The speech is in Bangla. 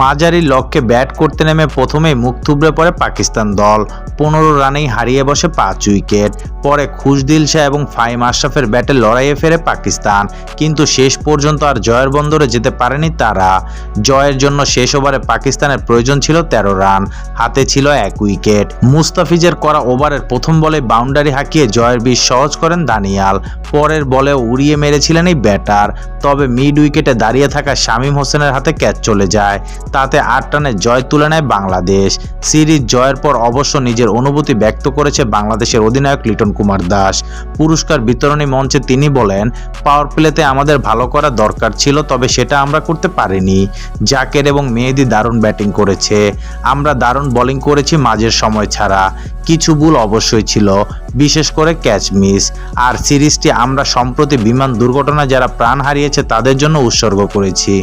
মাঝারি লক্ষ্যে ব্যাট করতে নেমে প্রথমেই মুখ থুবড়ে পড়ে পাকিস্তান দল। পনেরো রানেই হারিয়ে বসে পাঁচ উইকেট। পরে খুশদিল শাহ এবং ফাইম আশরাফের ব্যাটে লড়াইয়ে ফেরে পাকিস্তান। কিন্তু শেষ পর্যন্ত আর জয়ের বন্দরে যেতে পারেনি তারা। জয়ের জন্য শেষ ওভারে পাকিস্তানের প্রয়োজন ছিল তেরো রান। হাতে ছিল এক উইকেট। মুস্তাফিজের করা ওভারের প্রথম বলে বাউন্ডারি হাঁকিয়ে জয়ের বিষ সহজ করেন দানিয়াল। পরের বলে উড়িয়ে মেরেছিলেন এই ব্যাটার। তবে মিড উইকেটে দাঁড়িয়ে থাকা শামীম হোসেনের হাতে ক্যাচ চলে যায়। তাতে আট রানে জয় তুলে নেয় বাংলাদেশ। সিরিজ জয়ের পর অবশ্য নিজের অনুভূতি ব্যক্ত করেছে বাংলাদেশের অধিনায়ক লিটন কুমার দাস। পুরস্কার বিতরণী মঞ্চে তিনি বলেন পাওয়ার প্লেতে আমাদের ভালো করা দরকার ছিল, তবে সেটা আমরা করতে পারিনি। জাকের এবং মেহেদি দারুণ ব্যাটিং করেছে। আমরা দারুণ বোলিং করেছি মাঝের সময় ছাড়া। কিছু ভুল অবশ্যই ছিল, বিশেষ করে ক্যাচ মিস। আর সিরিজটি আমরা সম্প্রতি বিমান দুর্ঘটনায় যারা প্রাণ হারিয়েছে, তাদের জন্য উৎসর্গ করেছি।